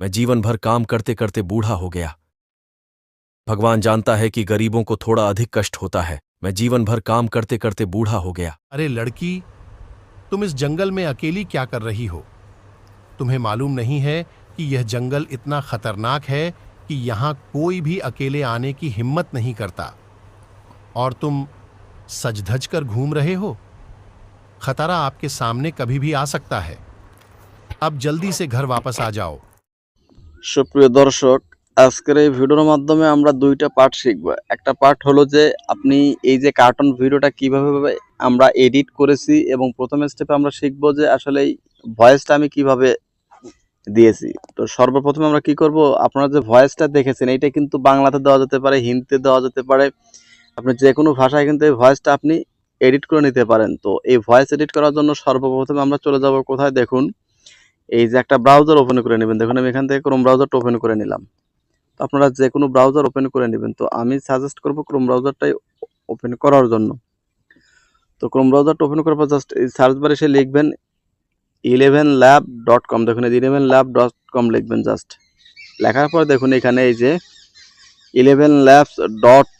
मैं जीवन भर काम करते करते बूढ़ा हो गया। भगवान जानता है कि गरीबों को थोड़ा अधिक कष्ट होता है। मैं जीवन भर काम करते करते बूढ़ा हो गया। अरे लड़की, तुम इस जंगल में अकेली क्या कर रही हो? तुम्हें मालूम नहीं है कि यह जंगल इतना खतरनाक है कि यहाँ कोई भी अकेले आने की हिम्मत नहीं करता। और तुम सज धज कर घूम रहे हो? खतरा आपके सामने कभी भी आ सकता है। अब जल्दी से घर वापस आ जाओ। সুপ্রিয় দর্শক, আজকের এই ভিডিওর মাধ্যমে আমরা দুইটা পার্ট শিখব। একটা পার্ট হলো যে, আপনি এই যে কার্টুন ভিডিওটা কীভাবে আমরা এডিট করেছি এবং প্রথম স্টেপে আমরা শিখব যে আসলে এই ভয়েসটা আমি কীভাবে দিয়েছি। তো সর্বপ্রথমে আমরা কি করব? আপনারা যে ভয়েসটা দেখেছেন, এইটা কিন্তু বাংলাতে দেওয়া যেতে পারে, হিন্দিতে দেওয়া যেতে পারে। আপনি যে কোনো ভাষায় কিন্তু এই ভয়েসটা আপনি এডিট করে নিতে পারেন। তো এই ভয়েস এডিট করার জন্য সর্বপ্রথমে আমরা চলে যাব কোথায়? দেখুন। এই যে একটা ব্রাউজার ওপেন করে নেবেন, দেখুন আমি এখান থেকে ক্রোম ব্রাউজারটা ওপেন করে নিলাম। তো আপনারা যে কোনো ব্রাউজার ওপেন করে নেবেন। তো আমি সাজেস্ট করব ক্রোম ব্রাউজারটাই ওপেন করার জন্য। তো ক্রোম ব্রাউজারটা ওপেন করার পর জাস্ট এই সার্চ বারে এসে লিখবেন ইলেভেন ল্যাব ডট কম দেখুন ইলেভেন ল্যাব ডট কম লিখবেন জাস্ট লেখার পর দেখুন এখানে এই যে ইলেভেন ল্যাবস ডট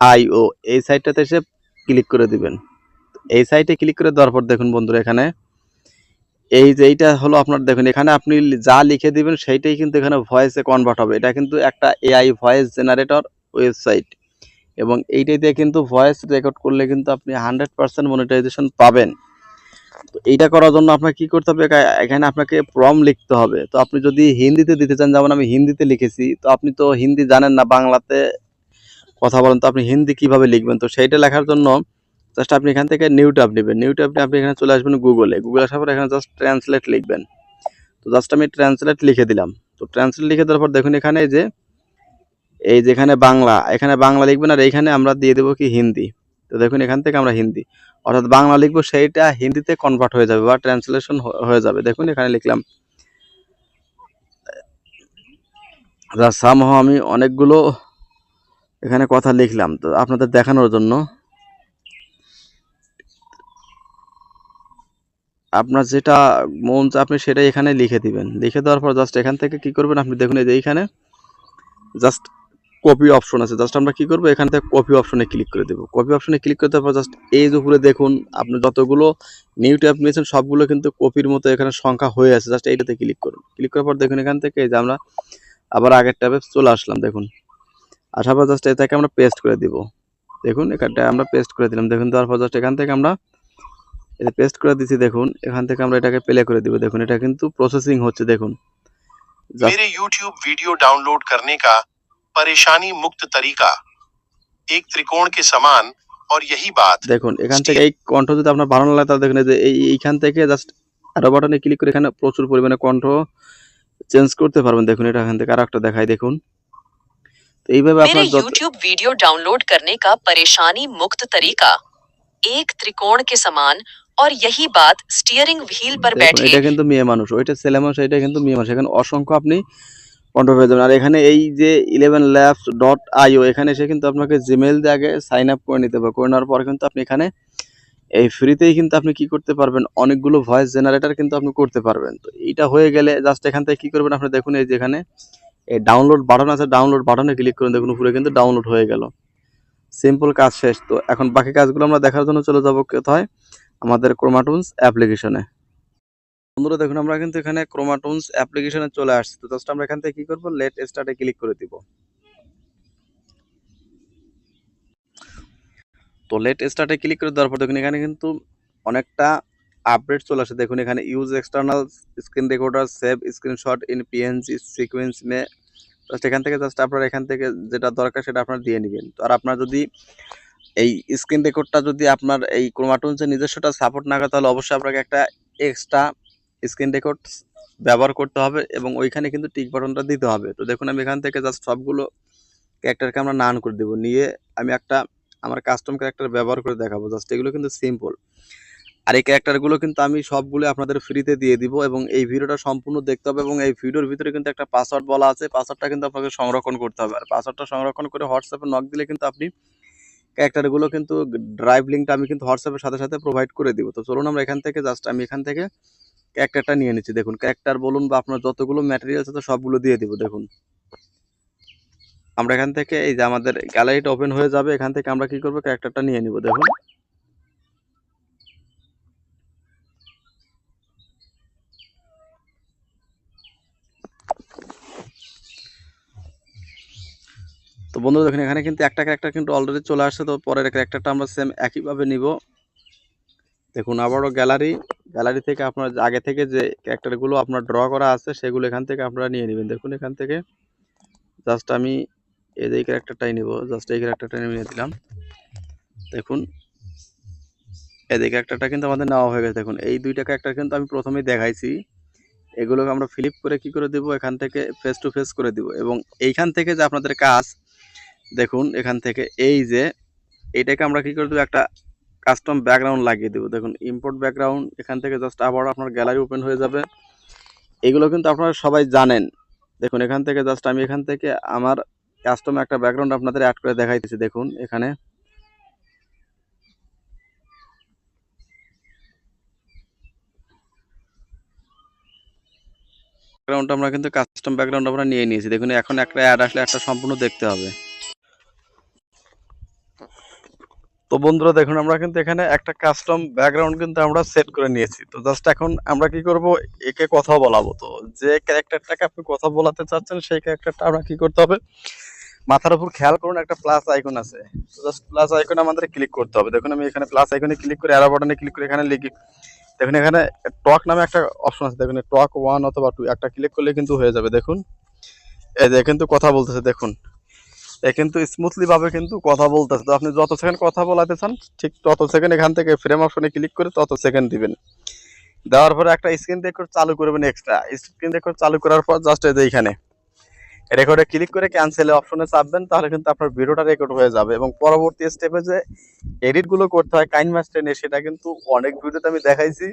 আইও এই সাইটটাতে এসে ক্লিক করে দিবেন। এই সাইটে ক্লিক করে দেওয়ার পর দেখুন বন্ধুরা এখানে এই যে এইটা হলো আপনার, দেখুন, এখানে আপনি যা লিখে দিবেন সেইটাই কিন্তু এখানে ভয়েসে কনভার্ট হবে। এটা কিন্তু একটা এআই ভয়েস জেনারেটর ওয়েবসাইট এবং এইটাই দিয়ে কিন্তু ভয়েস রেকর্ড করলে কিন্তু আপনি হান্ড্রেড পার্সেন্ট মনিটাইজেশন পাবেন। তো এইটা করার জন্য আপনাকে কী করতে হবে? এখানে আপনাকে প্রম লিখতে হবে। তো আপনি যদি হিন্দিতে দিতে চান, যেমন আমি হিন্দিতে লিখেছি, তো আপনি তো হিন্দি জানেন না, বাংলাতে কথা বলেন, তো আপনি হিন্দি কীভাবে লিখবেন? তো সেইটা লেখার জন্য জাস্ট আপনি এখান থেকে নিউ ট্যাব নেবেন। নিউ ট্যাব নিয়ে আপনি এখানে চলে আসবেন গুগলে গুগলে আসার পর এখানে জাস্ট ট্রান্সলেট লিখবেন। তো জাস্ট আমি ট্রান্সলেট লিখে দিলাম। তো ট্রান্সলেট লিখে দেওয়ার পর দেখুন এখানে যে, এই যেখানে বাংলা, এখানে বাংলা লিখবেন আর এইখানে আমরা দিয়ে দেবো কি হিন্দি। তো দেখুন এখান থেকে আমরা হিন্দি। অর্থাৎ বাংলা লিখব সেইটা হিন্দিতে কনভার্ট হয়ে যাবে বা ট্রান্সলেশন হয়ে যাবে। দেখুন এখানে লিখলাম সামহ আমি অনেকগুলো এখানে কথা লিখলাম। তো আপনাদের দেখানোর জন্য আপনার যেটা মন আপনি সেটাই এখানে লিখে দিবেন। লিখে দেওয়ার পর জাস্ট এখান থেকে কি করবেন? আপনি দেখুন এই যে এইখানে জাস্ট কপি অপশন আছে। জাস্ট আমরা কি করব? এখান থেকে কপি অপশনে ক্লিক করে দেবো। কপি অপশনে ক্লিক করে দেওয়ার পর জাস্ট এই যে উপরে দেখুন, আপনি যতগুলো নিউ ট্যাব নিয়েছেন, সবগুলো কিন্তু কপির মতো এখানে সংখ্যা হয়ে আছে। জাস্ট এইটাতে ক্লিক করুন। ক্লিক করার পর দেখুন এখান থেকে এই যে আমরা আবার আগের ট্যাবে চলে আসলাম, দেখুন। আসার পর জাস্ট এটাকে আমরা পেস্ট করে দিব। দেখুন এখানটা আমরা পেস্ট করে দিলাম। দেখুন, দেওয়ার পর জাস্ট এখান থেকে আমরা এটা পেস্ট করে দিচ্ছি দেখুন এখান থেকে আমরা এটাকে প্লে করে দিব দেখুন এটা কিন্তু প্রসেসিং হচ্ছে দেখুন জাস্ট मेरे YouTube वीडियो डाउनलोड करने का परेशानी मुक्त तरीका एक त्रिकोण के समान और यही बात দেখুন এখান থেকে এই কণ্ঠ যদি আপনার ভালো না লাগে তাহলে দেখুন এই যে এই এইখান থেকে জাস্ট আরো বাটনে ক্লিক করে এখানে প্রচুর পরিমাণে কণ্ঠ চেঞ্জ করতে পারবেন দেখুন এটা এখান থেকে আরো একটা দেখাই দেখুন তো এইভাবে मेरे আপনার যত YouTube वीडियो डाउनलोड करने का परेशानी मुक्त तरीका एक त्रिकोण के समान और यही बात स्टीयरिंग व्हील पर দেখুন बैठे এটা কিন্তু মেয়ে মানুষ ওইটা ছেলে মানুষ এটা কিন্তু মেয়ে মানুষ এখানে অসংখ্য আপনি কণ্ঠ পেয়ে যাবেন আর এখানে এই যে ইলেভেন ল্যাবস ডট আইও এখানে এসে কিন্তু আপনাকে জিমেল দিয়ে আগে সাইন আপ করে নিতে হবে করে নেওয়ার পর কিন্তু আপনি এখানে এই ফ্রিতেই কিন্তু আপনি কি করতে পারবেন অনেকগুলো ভয়েস জেনারেটর কিন্তু আপনি করতে পারবেন তো এইটা হয়ে গেলে জাস্ট এখান থেকে কি করবেন আপনি দেখুন এই যেখানে এই ডাউনলোড বাটন আছে ডাউনলোড বাটনে ক্লিক করুন দেখুন উপরে কিন্তু ডাউনলোড হয়ে গেল সিম্পল কাজ শেষ তো এখন বাকি কাজগুলো আমরা দেখার জন্য চলে যাব কোথায় আমাদের ক্রোমাটুনস অ্যাপ্লিকেশনে বন্ধুরা, দেখুন, আমরা কিন্তু এখানে ক্রোমাটুনস অ্যাপ্লিকেশনে চলে আসছি। তো জাস্ট আমরা এখান থেকে কি করব? লেট স্টার্টে ক্লিক করে দিব। তো লেট স্টার্টে ক্লিক করে দেওয়ার পর দেখুন, এখানে কিন্তু অনেকটা আপডেট চলে আসে। দেখুন, এখানে use external screen recorder save screenshot in PNG sequence May just এখান থেকে জাস্ট আপনার এখান থেকে যেটা দরকার সেটা আপনার দিয়ে নেবেন। তো আর আপনার যদি এই স্ক্রিন রেকর্ডটা যদি আপনার এই ক্রোমাটুনসের নিজস্বটা সাপোর্ট না করে, তাহলে অবশ্যই আপনাকে একটা এক্সট্রা স্ক্রিন রেকর্ড ব্যবহার করতে হবে এবং ওইখানে কিন্তু টিক বাটনটা দিতে হবে। তো দেখুন, আমি এখান থেকে জাস্ট সবগুলো ক্যারেক্টারকে আমরা নান করে দেবো। নিয়ে আমি একটা আমার কাস্টম ক্যারেক্টার ব্যবহার করে দেখাবো। জাস্ট এগুলো কিন্তু সিম্পল আর এই ক্যারেক্টারগুলো কিন্তু আমি সবগুলো আপনাদের ফ্রিতে দিয়ে দিব এবং এই ভিডিওটা সম্পূর্ণ দেখতে হবে এবং এই ভিডিওর ভিতরে কিন্তু একটা পাসওয়ার্ড বলা আছে। পাসওয়ার্ডটা কিন্তু আপনাকে সংরক্ষণ করতে হবে। আর পাসওয়ার্ডটা সংরক্ষণ করে হোয়াটসঅ্যাপে নক দিলে কিন্তু আপনি ক্যারেক্টারগুলো কিন্তু ড্রাইভ লিঙ্কটা আমি কিন্তু হোয়াটসঅ্যাপের সাথে সাথে প্রোভাইড করে দিব। তো চলুন আমরা এখান থেকে জাস্ট আমি এখান থেকে ক্যারেক্টারটা নিয়ে নিচ্ছি। দেখুন ক্যারেক্টার বলুন বা আপনার যতগুলো ম্যাটেরিয়ালস আছে সবগুলো দিয়ে দিব, দেখুন। আমরা এখান থেকে এই যে আমাদের গ্যালারিটা ওপেন হয়ে যাবে, এখান থেকে আমরা কি করব ক্যারেক্টারটা নিয়ে নিব, দেখুন। তো বন্ধুরা দেখুন, এখানে কিন্তু একটা ক্যারেক্টার কিন্তু অলরেডি চলে আসছে, তো পরের ক্যারেক্টারটা আমরা সেম একইভাবে নিব। দেখুন, আবারও গ্যালারি গ্যালারি থেকে আপনার আগে থেকে যে ক্যারেক্টারগুলো আপনার ড্র করা আছে, সেগুলো এখান থেকে আপনারা নিয়ে নেবেন। দেখুন, এখান থেকে জাস্ট আমি এই যে ক্যারেক্টারটাই নিব জাস্ট এই ক্যারেক্টারটা নিয়ে দিলাম দেখুন, এই যে ক্যারেক্টারটা কিন্তু আমাদের নেওয়া হয়ে গেছে। দেখুন, এই দুইটা ক্যারেক্টার কিন্তু আমি প্রথমেই দেখাইছি। এগুলোকে আমরা ফ্লিপ করে কি করে দেব? এখান থেকে ফেস টু ফেস করে দিব। এবং এইখান থেকে যে আপনাদের কাজ দেখুন, এখান থেকে এই যে এটাকে আমরা কি করে দেবো? একটা কাস্টম ব্যাকগ্রাউন্ড লাগিয়ে দেবো। দেখুন ইম্পোর্ট ব্যাকগ্রাউন্ড এখান থেকে জাস্ট আবার আপনার গ্যালারি ওপেন হয়ে যাবে। এগুলো কিন্তু আপনারা সবাই জানেন। দেখুন, এখান থেকে জাস্ট আমি এখান থেকে আমার কাস্টম একটা ব্যাকগ্রাউন্ড আপনাদের অ্যাড করে দেখাইতেছি। দেখুন, এখানে ব্যাকগ্রাউন্ড আমরা কিন্তু কাস্টম ব্যাকগ্রাউন্ড আমরা নিয়ে নিয়েছি। দেখুন, এখন একটা অ্যাড আসলে একটা সম্পূর্ণ দেখতে হবে। তো বন্ধুরা দেখুন, আমরা কিন্তু এখানে একটা কাস্টম ব্যাকগ্রাউন্ড কিন্তু আমরা সেট করে নিয়েছি। তো জাস্ট এখন আমরা কি করব, একে কথা বলাবো। তো যে ক্যারেক্টারটাকে আপনি কথা বলাতে চাচ্ছেন, সেই ক্যারেক্টারটা আমরা কি করতে হবে? মাথার উপর খেয়াল করুন, একটা প্লাস আইকন আছে। তো জাস্ট প্লাস আইকনে আমাদের ক্লিক করতে হবে। দেখুন, আমি এখানে প্লাস আইকনে ক্লিক করে অ্যারো বাটনে ক্লিক করে এখানে লিখি। দেখুন, এখানে টক নামে একটা অপশন আছে। দেখুন টক ওয়ান অথবা টু একটা ক্লিক করলে কিন্তু হয়ে যাবে। দেখুন, এই যে কিন্তু কথা বলতেছে। দেখুন এ কিন্তু স্মুথলি ভাবে কিন্তু কথা বলতেছে। তো আপনি যত সেকেন্ড কথা বলাতে চান, ঠিক তত সেকেন্ড এখান থেকে ফ্রেম অপশনে ক্লিক করে তত সেকেন্ড দিবেন। দেওয়ার পরে একটা স্ক্রিন রেকর্ড চালু করবেন এক্সট্রা স্ক্রিন রেকর্ড চালু করার পর জাস্ট এই যে এইখানে। রেকর্ডে ক্লিক করে ক্যান্সেল অপশনে চাপবেন, তাহলে কিন্তু আপনার ভিডিওটা রেকর্ড হয়ে যাবে এবং পরবর্তী স্টেপে যে এডিটগুলো করতে হয় কাইন মাস্টার নিয়ে সেটা কিন্তু অনেক ভিডিওতে আমি দেখাইছি।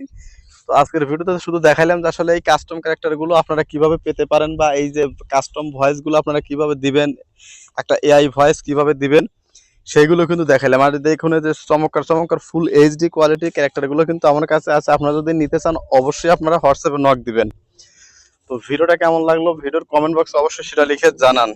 তো আজকের ভিডিওতে শুধু দেখাইলাম যে আসলে এই কাস্টম ক্যারেক্টারগুলো আপনারা কীভাবে পেতে পারেন বা এই যে কাস্টম ভয়েসগুলো আপনারা কীভাবে দিবেন, একটা এআই ভয়েস কীভাবে দিবেন সেইগুলো কিন্তু দেখাইলাম। আর দেখুন যে চমৎকার চমৎকার ফুল এইচডি কোয়ালিটির ক্যারেক্টারগুলো কিন্তু আমার কাছে আছে। আপনারা যদি নিতে চান, অবশ্যই আপনারা হোয়াটসঅ্যাপে নক দিবেন। তো ভিডিওটা কেমন লাগল? ভিডিওর কমেন্ট বক্সে অবশ্যই সেটা লিখে জানান।